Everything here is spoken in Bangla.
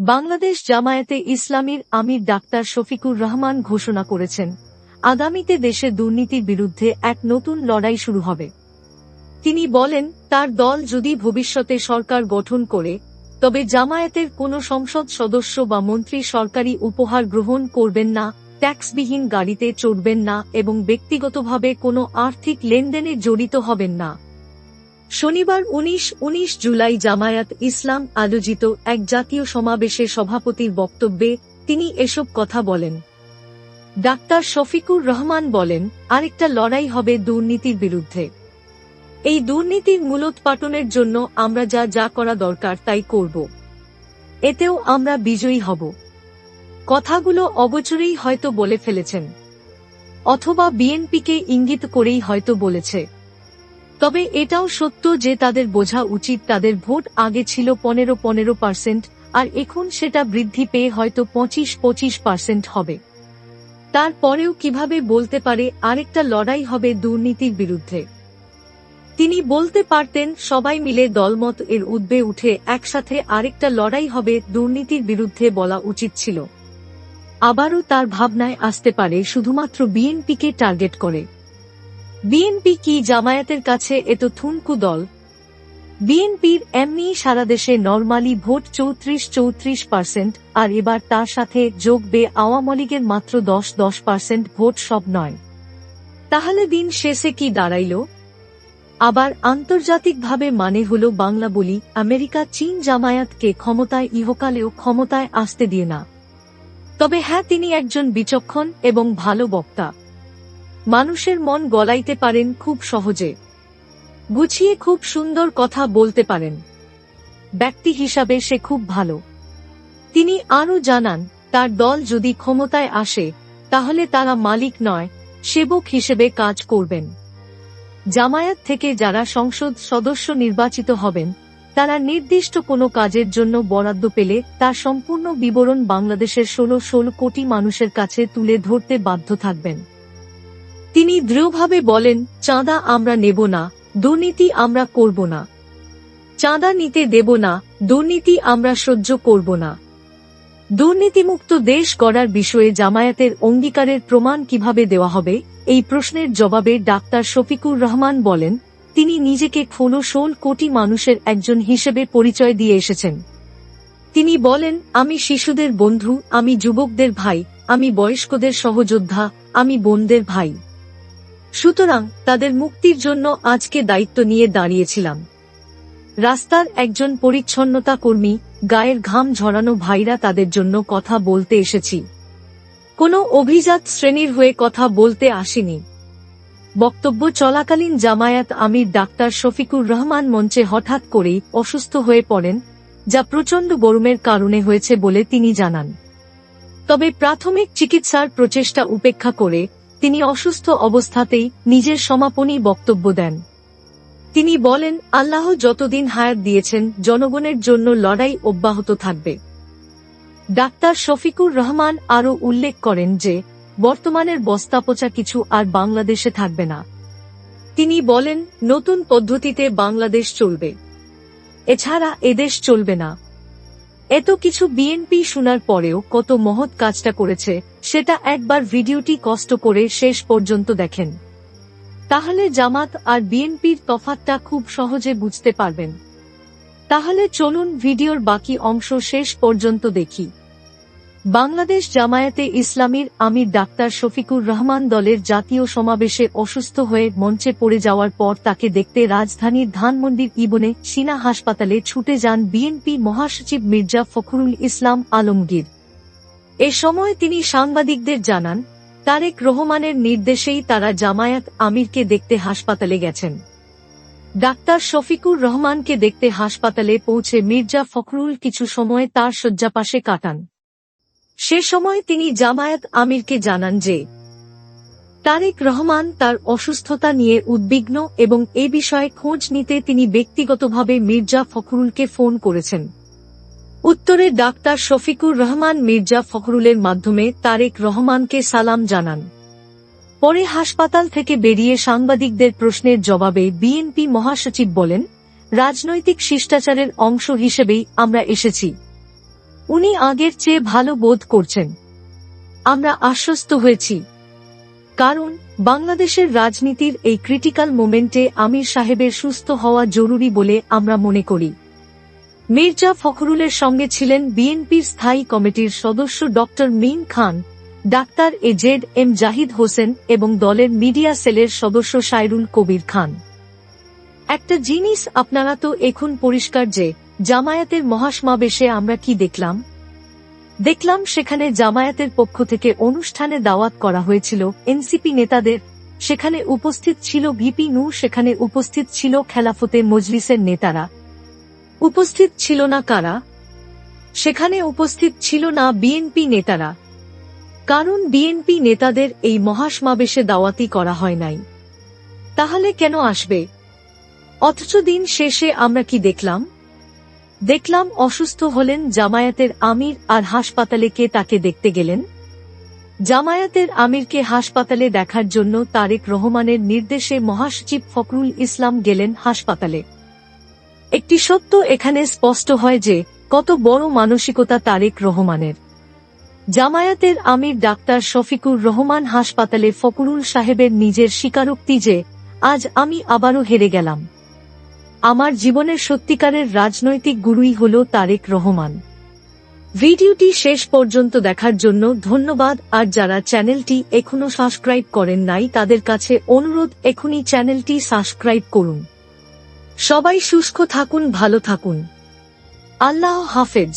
বাংলাদেশ জামায়াতে ইসলামীর আমির ডাক্তার শফিকুর রহমান ঘোষণা করেছেন, আগামীতে দেশে দুর্নীতির বিরুদ্ধে এক নতুন লড়াই শুরু হবে। তিনি বলেন, তার দল যদি ভবিষ্যতে সরকার গঠন করে, তবে জামায়াতের কোনো সংসদ সদস্য বা মন্ত্রী সরকারি উপহার গ্রহণ করবেন না, ট্যাক্সবিহীন গাড়িতে চড়বেন না এবং ব্যক্তিগতভাবে কোনো আর্থিক লেনদেনে জড়িত হবেন না। শনিবার উনিশ উনিশ জুলাই জামায়াত ইসলাম আয়োজিত এক জাতীয় সমাবেশে সভাপতির বক্তব্যে তিনি এসব কথা বলেন। ডাক্তার শফিকুর রহমান বলেন, আরেকটা লড়াই হবে দুর্নীতির বিরুদ্ধে। এই দুর্নীতির মূলোৎপাটনের জন্য আমরা যা যা করা দরকার তাই করব। এতেও আমরা বিজয়ী হব। কথাগুলো অবচরেই হয়তো বলে ফেলেছেন। অথবা বিএনপিকে ইঙ্গিত করেই হয়তো বলেছে। তবে এটাও সত্য যে তাদের বোঝা উচিত তাদের ভোট আগে ছিল পনেরো পনেরো পার্সেন্ট, আর এখন সেটা বৃদ্ধি পেয়ে হয়তো পঁচিশ পঁচিশ পার্সেন্ট হবে। তারপরেও কীভাবে বলতে পারে আরেকটা লড়াই হবে দুর্নীতির বিরুদ্ধে? তিনি বলতে পারতেন, সবাই মিলে দলমত এর উদ্বে উঠে একসাথে আরেকটা লড়াই হবে দুর্নীতির বিরুদ্ধে বলা উচিত ছিল। আবারও তার ভাবনায় আসতে পারে শুধুমাত্র বিএনপিকে টার্গেট করে। বিএনপি কি জামায়াতের কাছে এত থুনকু দল। বিএনপির এমনি সারা দেশে নর্মালি ভোট চৌত্রিশ চৌত্রিশ পার্সেন্ট, আর এবার তার সাথে যোগবে আওয়ামী লীগের মাত্র দশ দশ পার্সেন্ট ভোট সব নয়। তাহলে দিন শেষে কি দাঁড়াইল? আবার আন্তর্জাতিকভাবে মানে হল বাংলা বলি, আমেরিকা চীন জামায়াতকে ক্ষমতায় ইহকালেও ক্ষমতায় আসতে দিয়ে না। তবে হ্যাঁ তিনি একজন বিচক্ষণ এবং ভালো বক্তা। মানুষের মন গলাইতে পারেন খুব সহজে। গুছিয়ে খুব সুন্দর কথা বলতে পারেন। ব্যক্তি হিসাবে সে খুব ভালো। তিনি আরও জানান, তার দল যদি ক্ষমতায় আসে, তাহলে তারা মালিক নয়, সেবক হিসেবে কাজ করবেন। জামায়াত থেকে যারা সংসদ সদস্য নির্বাচিত হবেন, তারা নির্দিষ্ট কোনো কাজের জন্য বরাদ্দ পেলে তার সম্পূর্ণ বিবরণ বাংলাদেশের ষোলো ষোলো কোটি মানুষের কাছে তুলে ধরতে বাধ্য থাকবেন। তিনি দৃঢ়ভাবে বলেন, চাঁদা আমরা নেব না, দুর্নীতি আমরা করব না। চাঁদা নিতে দেব না, দুর্নীতি আমরা সহ্য করব না। দুর্নীতিমুক্ত দেশ গড়ার বিষয়ে জামায়াতের অঙ্গীকারের প্রমাণ কীভাবে দেওয়া হবে? এই প্রশ্নের জবাবে ডাক্তার শফিকুর রহমান বলেন, তিনি নিজেকে ষোলো ষোল কোটি মানুষের একজন হিসেবে পরিচয় দিয়ে এসেছেন। তিনি বলেন, আমি শিশুদের বন্ধু, আমি যুবকদের ভাই, আমি বয়স্কদের সহযোদ্ধা, আমি বোনদের ভাই। সুতরাং তাদের মুক্তির জন্য আজকে দায়িত্ব নিয়ে দাঁড়িয়েছিলাম। রাস্তার একজন পরিচ্ছন্নতা কর্মী, গায়ের ঘাম ঝরানো ভাইরা তাদের জন্য কথা বলতে এসেছি। কোনো অভিজাত শ্রেণির হয়ে কথা বলতে আসেনি। বক্তব্য চলাকালীন জামায়াত আমির ডাক্তার শফিকুর রহমান মঞ্চে হঠাৎ করেই অসুস্থ হয়ে পড়েন, যা প্রচণ্ড গরমের কারণে হয়েছে বলে তিনি জানান। তবে প্রাথমিক চিকিৎসার প্রচেষ্টা উপেক্ষা করে তিনি অসুস্থ অবস্থাতেই নিজের সমাপনী বক্তব্য দেন। তিনি বলেন, আল্লাহ যতদিন হায়াত দিয়েছেন, জনগণের জন্য লড়াই অব্যাহত থাকবে। ডাক্তার শফিকুর রহমান আরও উল্লেখ করেন যে, বর্তমানের বস্তাপচা কিছু আর বাংলাদেশে থাকবে না। তিনি বলেন, নতুন পদ্ধতিতে বাংলাদেশ চলবে। এছাড়া এদেশ চলবে না। এত কিছু বিএনপি শোনার পরেও কত মহৎ কাজটা করেছে সেটা একবার ভিডিওটি কষ্ট করে শেষ পর্যন্ত দেখেন। তাহলে জামাত আর বিএনপির তফাতটা খুব সহজে বুঝতে পারবেন। তাহলে চলুন ভিডিওর বাকি অংশ শেষ পর্যন্ত দেখি। বাংলাদেশ জামায়াতে ইসলামীর আমির ডাক্তার শফিকুর রহমান দলের জাতীয় সমাবেশে অসুস্থ হয়ে মঞ্চে পড়ে যাওয়ার পর তাকে দেখতে রাজধানীর ধানমন্ডির ইবনে সিনা হাসপাতালে ছুটে যান বিএনপি মহাসচিব মির্জা ফখরুল ইসলাম আলমগীর। এ সময় তিনি সাংবাদিকদের জানান, তারেক রহমানের নির্দেশেই তারা জামায়াত আমিরকে দেখতে হাসপাতালে গেছেন। ডাক্তার শফিকুর রহমানকে দেখতে হাসপাতালে পৌঁছে মির্জা ফখরুল কিছু সময় তার শয্যাপাশে কাটান। সে সময় তিনি জামায়াত আমিরকে জানান যে, তারেক রহমান তার অসুস্থতা নিয়ে উদ্বিগ্ন এবং এ বিষয়ে খোঁজ নিতে তিনি ব্যক্তিগতভাবে মির্জা ফখরুলকে ফোন করেছেন। উত্তরে ডাক্তার শফিকুর রহমান মির্জা ফখরুলের মাধ্যমে তারেক রহমানকে সালাম জানান। পরে হাসপাতাল থেকে বেরিয়ে সাংবাদিকদের প্রশ্নের জবাবে বিএনপি মহাসচিব বলেন, রাজনৈতিক শিষ্টাচারের অংশ হিসেবেই আমরা এসেছি। উনি আগের চেয়ে ভালো বোধ করছেন। আমরা আশ্বস্ত হয়েছি। কারণ, বাংলাদেশের রাজনীতির এই ক্রিটিক্যাল মোমেন্টে আমির সাহেবের সুস্থ হওয়া জরুরি বলে আমরা মনে করি। মির্জা ফখরুলের সঙ্গে ছিলেন বিএনপির স্থায়ী কমিটির সদস্য doctor Moin Khan, doctor A Z M Zahid Hossain এবং দলের মিডিয়া সেলের সদস্য সাইরুল কবির খান। একটা জিনিস আপনারা তো এখন পরিষ্কার যে, জামায়াতের মহাসমাবেশে আমরা কি দেখলাম? দেখলাম সেখানে জামায়াতের পক্ষ থেকে অনুষ্ঠানে দাওয়াত করা হয়েছিল এনসিপি নেতাদের, সেখানে উপস্থিত ছিল ভিপি নু সেখানে উপস্থিত ছিল খেলাফতে মজলিসের নেতারা। উপস্থিত ছিল না কারা? সেখানে উপস্থিত ছিল না বিএনপি নেতারা। কারণ বিএনপি নেতাদের এই মহাসমাবেশে দাওয়াতি করা হয় নাই। তাহলে কেন আসবে? অথচ দিন শেষে আমরা কি দেখলাম? দেখলাম অসুস্থ হলেন জামায়াতের আমির আর হাসপাতালে কে তাকে দেখতে গেলেন? জামায়াতের আমিরকে হাসপাতালে দেখার জন্য তারেক রহমানের নির্দেশে মহাসচিব ফখরুল ইসলাম গেলেন হাসপাতালে। একটি সত্য এখানে স্পষ্ট হয় যে, কত বড় মানসিকতা তারেক রহমানের। জামায়াতের আমির ডাক্তার শফিকুর রহমান হাসপাতালে ফকরুল সাহেবের নিজের স্বীকারোক্তি যে, আজ আমি আবারও হেরে গেলাম। আমার জীবনের সত্যিকারের রাজনৈতিক গুরুই হল তারেক রহমান। ভিডিওটি শেষ পর্যন্ত দেখার জন্য ধন্যবাদ, আর যারা চ্যানেলটি এখনও সাবস্ক্রাইব করেন নাই তাদের কাছে অনুরোধ, এখনই চ্যানেলটি সাবস্ক্রাইব করুন। সবাই শুষ্ক থাকুন ভালো থাকুন। আল্লাহ হাফেজ।